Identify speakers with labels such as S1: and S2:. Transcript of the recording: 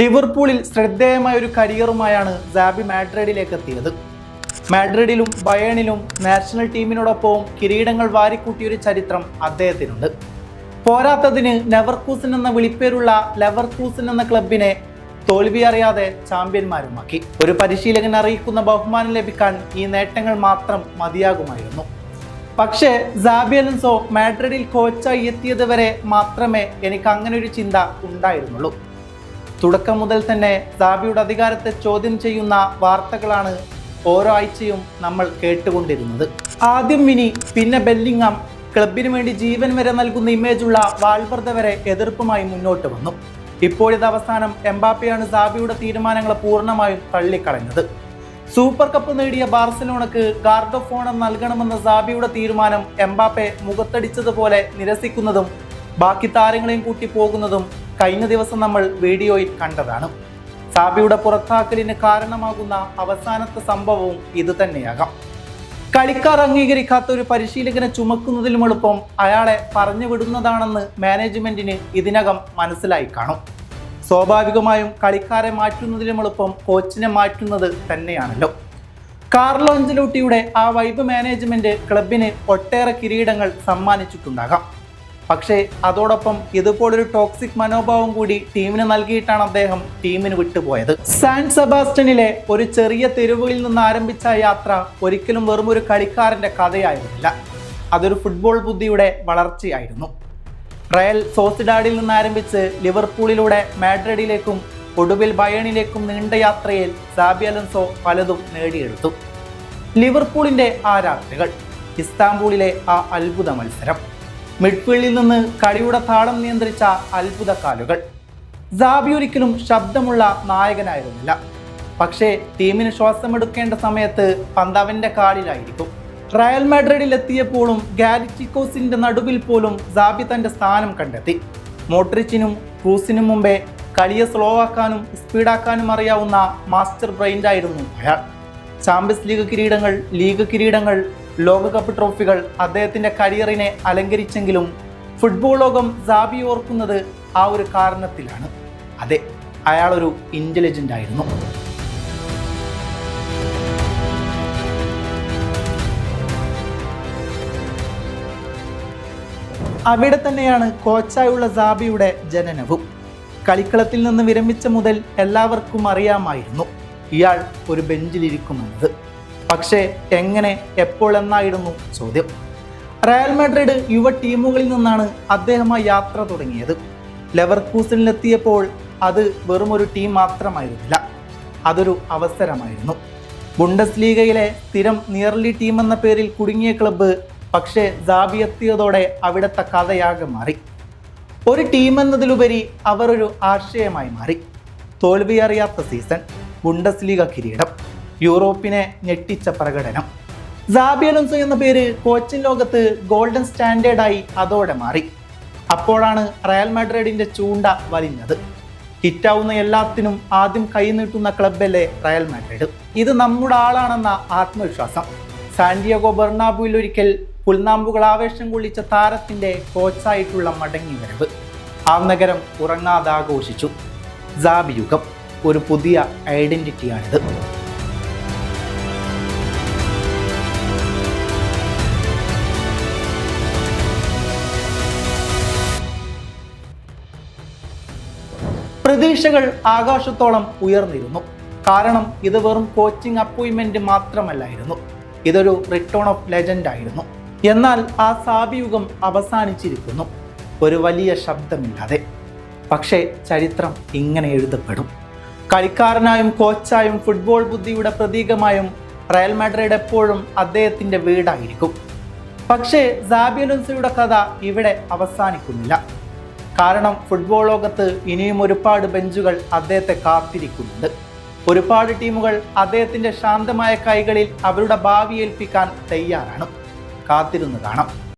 S1: ലിവർപൂളിൽ ശ്രദ്ധേയമായ ഒരു കരിയറുമായാണ് സാബി മാഡ്രിഡിലേക്ക് എത്തിയത്. മാഡ്രിഡിലും ബയേണിലും നാഷണൽ ടീമിനോടൊപ്പവും കിരീടങ്ങൾ വാരിക്കൂട്ടിയൊരു ചരിത്രം അദ്ദേഹത്തിനുണ്ട്. പോരാത്തതിന് നെവർക്കൂസൻ എന്ന വിളിപ്പേരുള്ള ലെവർക്കൂസൻ എന്ന ക്ലബിനെ തോൽവി അറിയാതെ ചാമ്പ്യന്മാരുമാക്കി. ഒരു പരിശീലകൻ അറിയിക്കുന്ന ബഹുമാനം ലഭിക്കാൻ ഈ നേട്ടങ്ങൾ മാത്രം മതിയാകുമായിരുന്നു. പക്ഷേ സാബിയലൻസോ മാഡ്രിഡിൽ കോച്ചായി എത്തിയത് വരെ മാത്രമേ എനിക്ക് അങ്ങനെ ഒരു ചിന്ത ഉണ്ടായിരുന്നുള്ളൂ. തുടക്കം മുതൽ തന്നെ സാബിയുടെ അധികാരത്തെ ചോദ്യം ചെയ്യുന്ന വാർത്തകളാണ് ഓരോ ആഴ്ചയും നമ്മൾ കേട്ടുകൊണ്ടിരുന്നത്. ആദ്യം മിനി പിന്നെ ബെല്ലിങ്ങാം ക്ലബിന് വേണ്ടി ജീവൻ വരെ നൽകുന്ന ഇമേജുള്ള വാൾവർദ്ധ വരെ എതിർപ്പുമായി മുന്നോട്ട് വന്നു. ഇപ്പോഴത്തെ അവസാനം എംബാപ്പയാണ് സാബിയുടെ തീരുമാനങ്ങളെ പൂർണമായും തള്ളിക്കളഞ്ഞത്. സൂപ്പർ കപ്പ് നേടിയ ബാർസലോണക്ക് ഗാർഡ് ഓഫ് ഓണർ നൽകണമെന്ന സാബിയുടെ തീരുമാനം എംബാപ്പെ മുഖത്തടിച്ചതുപോലെ നിരസിക്കുന്നതും ബാക്കി താരങ്ങളെയും കൂട്ടി പോകുന്നതും കഴിഞ്ഞ ദിവസം നമ്മൾ വീഡിയോയിൽ കണ്ടതാണ്. സാബിയുടെ പുറത്താക്കലിന് കാരണമാകുന്ന അവസാനത്തെ സംഭവവും ഇത് തന്നെയാകാം. കളിക്കാർ അംഗീകരിക്കാത്ത ഒരു പരിശീലകനെ ചുമക്കുന്നതിലും എളുപ്പം അയാളെ പറഞ്ഞു വിടുന്നതാണെന്ന് മാനേജ്മെന്റിന് ഇതിനകം മനസ്സിലായി കാണും. സ്വാഭാവികമായും കളിക്കാരെ മാറ്റുന്നതിലും എളുപ്പം കോച്ചിനെ മാറ്റുന്നത് തന്നെയാണല്ലോ. കാർലോ അഞ്ചലൂട്ടിയുടെ ആ വൈബ് മാനേജ്മെന്റ് ക്ലബിന് ഒട്ടേറെ കിരീടങ്ങൾ സമ്മാനിച്ചിട്ടുണ്ടാകാം. പക്ഷേ അതോടൊപ്പം ഇതുപോലൊരു ടോക്സിക് മനോഭാവം കൂടി ടീമിന് നൽകിയിട്ടാണ് അദ്ദേഹം ടീമിന് വിട്ടുപോയത്. സാൻ സെബാസ്റ്റനിലെ ഒരു ചെറിയ തെരുവുകളിൽ നിന്ന് ആരംഭിച്ച യാത്ര ഒരിക്കലും വെറും ഒരു കളിക്കാരന്റെ കഥയായിരുന്നില്ല. അതൊരു ഫുട്ബോൾ ബുദ്ധിയുടെ വളർച്ചയായിരുന്നു. റയൽ സോസിഡാഡിൽ നിന്ന് ആരംഭിച്ച് ലിവർപൂളിലൂടെ മാഡ്രിഡിലേക്കും ഒടുവിൽ ബയണിലേക്കും നീണ്ട യാത്രയിൽ സാബി അലൻസോ പലതും നേടിയെടുത്തു. ലിവർപൂളിന്റെ ആ രാത്രികൾ ഇസ്താംബൂളിലെ ആ അത്ഭുത മത്സരം. മിഡ്ഫീൽഡിൽ നിന്ന് കളിയുടെ താളം നിയന്ത്രിച്ച അത്ഭുത കാലുകൾ. സാബി ഒരിക്കലും ശബ്ദമുള്ള നായകനായിരുന്നില്ല. പക്ഷേ ടീമിന് ശ്വാസമെടുക്കേണ്ട സമയത്ത് പന്ത് അവന്റെ കാലിലായിരിക്കും. റയൽ മാഡ്രിഡിൽ എത്തിയപ്പോഴും ഗാലിറ്റിക്കോസിന്റെ നടുവിൽ പോലും സാബി തന്റെ സ്ഥാനം കണ്ടെത്തി. മോട്രിച്ചിനും ക്രൂസിനും മുമ്പേ കളിയെ സ്ലോ ആക്കാനും സ്പീഡാക്കാനും അറിയാവുന്ന മാസ്റ്റർ ബ്രെയിൻഡായിരുന്നു അയാൾ. ചാമ്പ്യൻസ് ലീഗ് കിരീടങ്ങൾ ലീഗ് കിരീടങ്ങൾ ലോകകപ്പ് ട്രോഫികൾ അദ്ദേഹത്തിന്റെ കരിയറിനെ അലങ്കരിച്ചെങ്കിലും ഫുട്ബോൾ ലോകം സാബി ഓർക്കുന്നത് ആ ഒരു കാരണത്തിലാണ്. അതെ അയാളൊരു ഇന്റലിജന്റ് ആയിരുന്നു. അവിടെ തന്നെയാണ് കോച്ചായുള്ള സാബിയുടെ ജനനവും. കളിക്കളത്തിൽ നിന്ന് വിരമിച്ച മുതൽ എല്ലാവർക്കും അറിയാമായിരുന്നു ഇയാൾ ഒരു ബെഞ്ചിലിരിക്കുമെന്നത്. പക്ഷേ എങ്ങനെ എപ്പോൾ എന്നായിരുന്നു ചോദ്യം. റയൽ മാഡ്രിഡ് യുവ ടീമുകളിൽ നിന്നാണ് അദ്ദേഹം ആ യാത്ര തുടങ്ങിയത്. ലെവർക്കൂസനിലെത്തിയപ്പോൾ അത് വെറും ഒരു ടീം മാത്രമായിരുന്നില്ല. അതൊരു അവസരമായിരുന്നു. ബുണ്ടസ് ലീഗയിലെ സ്ഥിരം നിയർലി ടീം എന്ന പേരിൽ കുടുങ്ങിയ ക്ലബ്ബ് പക്ഷേ ജാബി എത്തിയതോടെ അവിടുത്തെ കഥയാകെ മാറി. ഒരു ടീം എന്നതിലുപരി അവർ ഒരു ആശയമായി മാറി. തോൽവിയറിയാത്ത സീസൺ ബുണ്ടസ് ലീഗ കിരീടം. യൂറോപ്പിനെ ഞെട്ടിച്ച പ്രകടനം. സാബി അലോൻസോ എന്ന പേര് കോച്ചിൻ ലോകത്ത് ഗോൾഡൻ സ്റ്റാൻഡേർഡായി അതോടെ മാറി. അപ്പോഴാണ് റയൽ മാഡ്രിഡിന്റെ ചൂണ്ട വലിഞ്ഞത്. ഹിറ്റാവുന്ന എല്ലാത്തിനും ആദ്യം കൈനീട്ടുന്ന ക്ലബല്ലേ റയൽ മാഡ്രിഡ്. ഇത് നമ്മുടെ ആളാണെന്ന ആത്മവിശ്വാസം. സാന്റിയാഗോ ബെർണാബുവിൽ ഒരിക്കൽ പുൽനാമ്പുകൾ ആവേശം കൊള്ളിച്ച താരത്തിന്റെ കോച്ചായിട്ടുള്ള മടങ്ങി വരവ്. ആ നഗരം ഉറങ്ങാതാഘോഷിച്ചു. സാബി യുഗം ഒരു പുതിയ ഐഡന്റിറ്റിയാണിത്. പ്രതീക്ഷകൾ ആകാശത്തോളം ഉയർന്നിരുന്നു. കാരണം ഇത് വെറും കോച്ചിങ് അപ്പോയിൻമെന്റ് മാത്രമല്ലായിരുന്നു. ഇതൊരു റിട്ടേൺ ഓഫ് ലെജൻഡ് ആയിരുന്നു. എന്നാൽ ആ സാബിയുഗം അവസാനിച്ചിരിക്കുന്നു. ഒരു വലിയ ശബ്ദമില്ലാതെ. പക്ഷേ ചരിത്രം ഇങ്ങനെ എഴുതപ്പെടും. കളിക്കാരനായും കോച്ചായും ഫുട്ബോൾ ബുദ്ധിയുടെ പ്രതീകമായും റയൽ മാഡ്രിഡ് എപ്പോഴും അദ്ദേഹത്തിന്റെ വീടായിരിക്കും. പക്ഷേ സാബിയലുൻസയുടെ കഥ ഇവിടെ അവസാനിക്കുന്നില്ല. കാരണം ഫുട്ബോൾ ലോകത്ത് ഇനിയും ഒരുപാട് ബെഞ്ചുകൾ അദ്ദേഹത്തെ കാത്തിരിക്കുന്നുണ്ട്. ഒരുപാട് ടീമുകൾ അദ്ദേഹത്തിന്റെ ശാന്തമായ കൈകളിൽ അവരുടെ ഭാവി ഏൽപ്പിക്കാൻ തയ്യാറാണ്. കാത്തിരുന്ന് കാണാം.